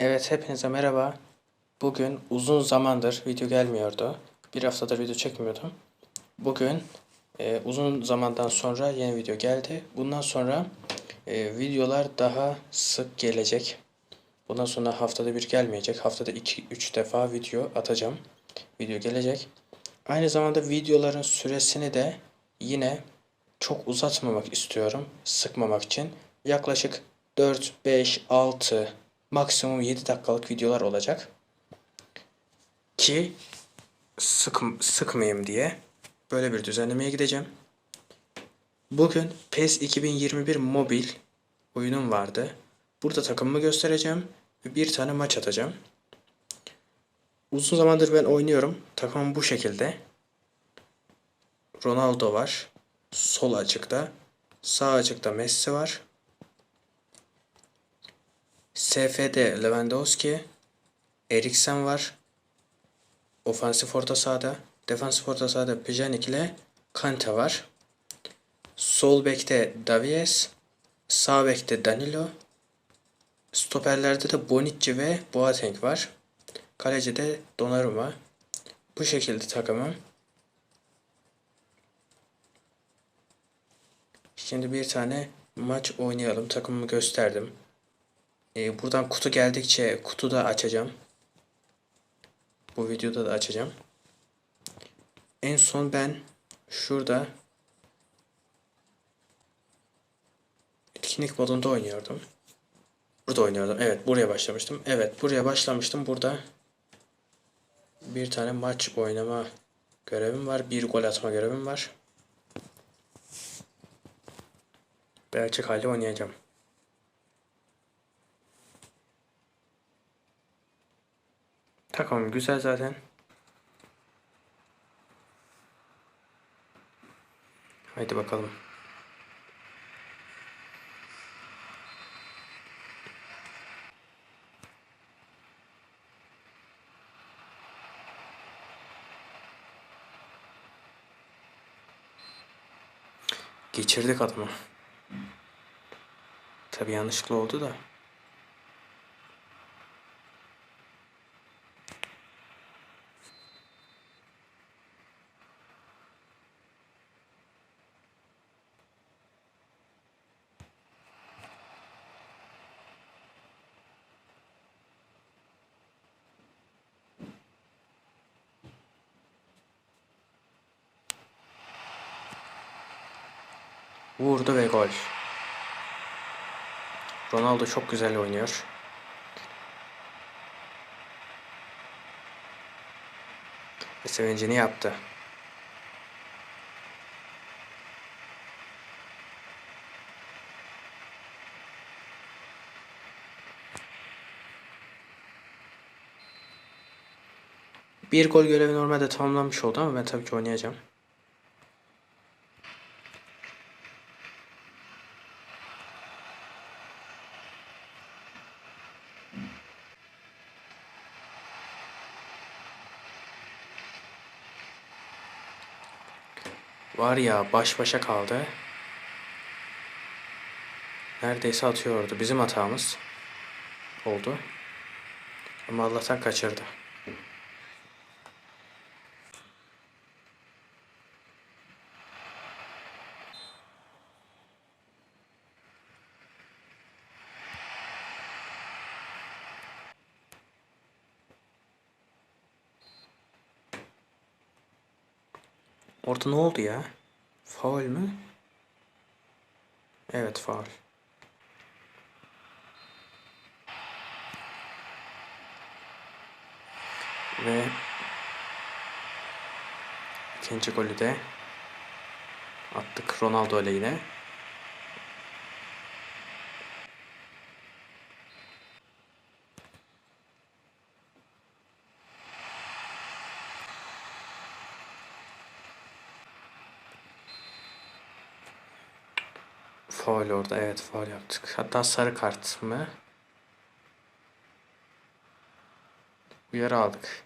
Evet hepinize merhaba. Bugün uzun zamandır video gelmiyordu. Bir haftadır video çekmiyordum. Bugün e, uzun zamandan sonra yeni video geldi. Bundan sonra e, videolar daha sık gelecek. Bundan sonra haftada bir gelmeyecek. Haftada 2-3 defa video atacağım. Video gelecek. Aynı zamanda videoların süresini de yine çok uzatmamak istiyorum. Sıkmamak için. Yaklaşık 4, 5, 6, maksimum 7 dakikalık videolar olacak. Ki sık, sıkmayayım diye böyle bir düzenlemeye gideceğim. Bugün PES 2021 mobil oyunum vardı. Burada takımımı göstereceğim ve bir tane maç atacağım. Uzun zamandır ben oynuyorum. Takımım bu şekilde. Ronaldo var. Sol açıkta. Sağ açıkta Messi var. SF'de Lewandowski. Eriksen var. Ofansif orta sahada. Defansif orta sahada Pjanic ile Kante var. Sol bekte Davies. Sağ bekte Danilo. Stoperlerde de Bonucci ve Boateng var. Kalecide Donnarumma. Bu şekilde takımım. Şimdi bir tane maç oynayalım. Takımımı gösterdim. Ee, buradan kutu geldikçe kutu da açacağım. Bu videoda da açacağım. En son ben şurada etkinlik modunda oynuyordum. Burada oynuyordum. Evet buraya başlamıştım. Evet buraya başlamıştım. Burada bir tane maç oynama görevim var. Bir gol atma görevim var. Açık halde oynayacağım. Takımım güzel zaten. Haydi bakalım. Geçirdik adamı. Tabi yanlışlıkla oldu da. Vurdu ve gol. Ronaldo çok güzel oynuyor. Ve sevincini yaptı. Bir gol görevi normalde tamamlanmış oldu ama ben tabii ki oynayacağım. Var ya baş başa kaldı. Neredeyse atıyordu. Bizim hatamız oldu. Ama Allah'tan kaçırdı. Orada ne oldu ya? Faul mü? Evet faul. Ve ikinci golü de attık Ronaldo ile yine. Faul orada evet faul yaptık. Hatta sarı kart mı? Uyarı aldık.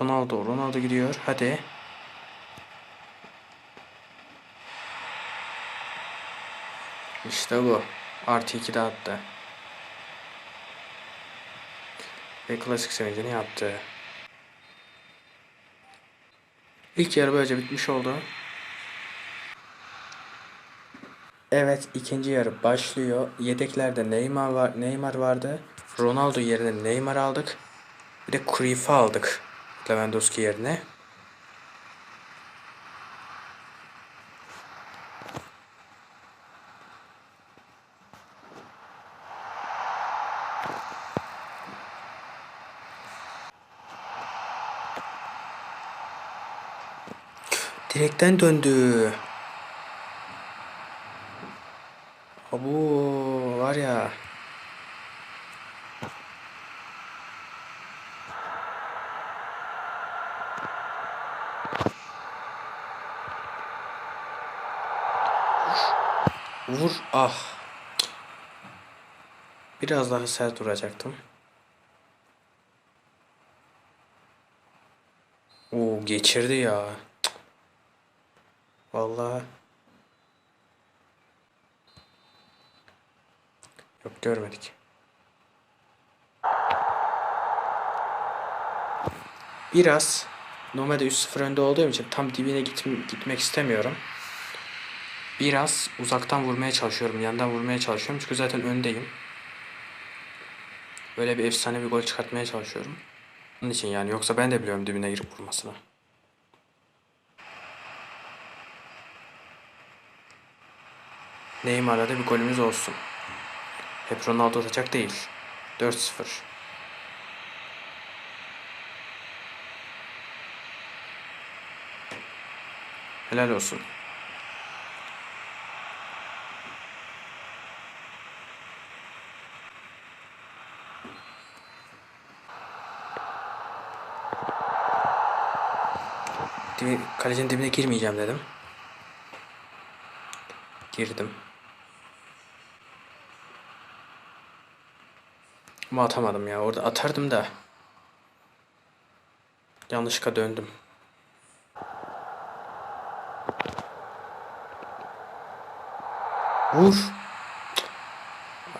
Ronaldo, Ronaldo gidiyor. Hadi. İşte bu. Artı 2 de attı. Ve klasik sevincini yaptı. İlk yarı böylece bitmiş oldu. Evet ikinci yarı başlıyor. Yedeklerde Neymar var, Neymar vardı. Ronaldo yerine Neymar aldık. Bir de Cruyff'u aldık. Lewandowski yerine. Direkten döndü. Abu var ya. Vur. Ah. Biraz daha sert duracaktım. Oo geçirdi ya. Vallahi. Yok görmedik. Biraz normalde 3-0 önde olduğum için tam dibine gitm- gitmek istemiyorum. Biraz uzaktan vurmaya çalışıyorum. Yandan vurmaya çalışıyorum. Çünkü zaten öndeyim. Böyle bir efsane bir gol çıkartmaya çalışıyorum. Onun için yani. Yoksa ben de biliyorum dibine girip vurmasını. Neymar'la da bir golümüz olsun. Hep Ronaldo atacak değil. 4-0. Helal olsun. Kalecinin dibine girmeyeceğim dedim. Girdim. Ama atamadım ya. Orada atardım da. Yanlışlıkla döndüm. Vur.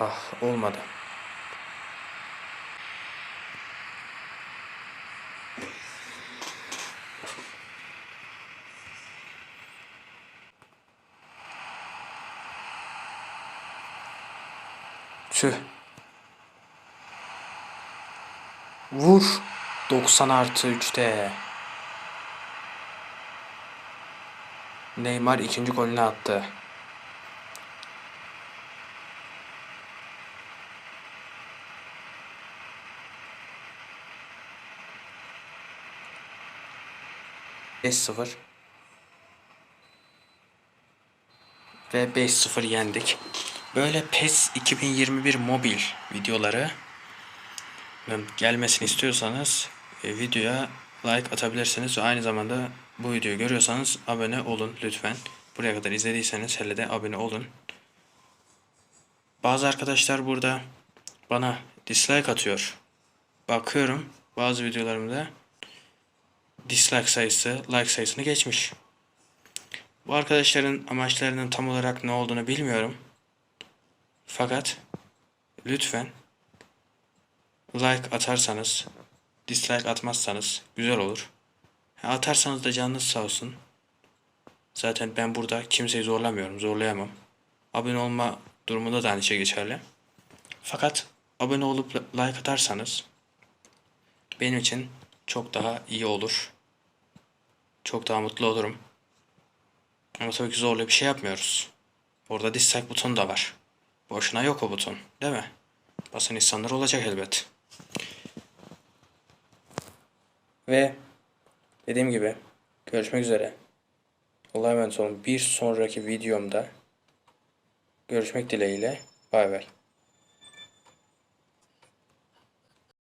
Ah olmadı. Tüh. Vur. 90 artı 3'te. Neymar ikinci golünü attı. Beş sıfır. Ve 5-0 yendik. Böyle PES 2021 mobil videoları gelmesini istiyorsanız e, videoya like atabilirsiniz ve aynı zamanda bu videoyu görüyorsanız abone olun lütfen. Buraya kadar izlediyseniz hele de abone olun. Bazı arkadaşlar burada bana dislike atıyor. Bakıyorum bazı videolarımda dislike sayısı like sayısını geçmiş. Bu arkadaşların amaçlarının tam olarak ne olduğunu bilmiyorum. Fakat lütfen like atarsanız, dislike atmazsanız güzel olur. Atarsanız da canınız sağ olsun. Zaten ben burada kimseyi zorlamıyorum, zorlayamam. Abone olma durumunda da aynı şey geçerli. Fakat abone olup like atarsanız benim için çok daha iyi olur. Çok daha mutlu olurum. Ama tabii ki zorla bir şey yapmıyoruz. Orada dislike butonu da var. Boşuna yok o buton, değil mi? Basan insanlar olacak elbet. Ve dediğim gibi görüşmek üzere. Allah'a emanet olun. Bir sonraki videomda görüşmek dileğiyle. Bay bay.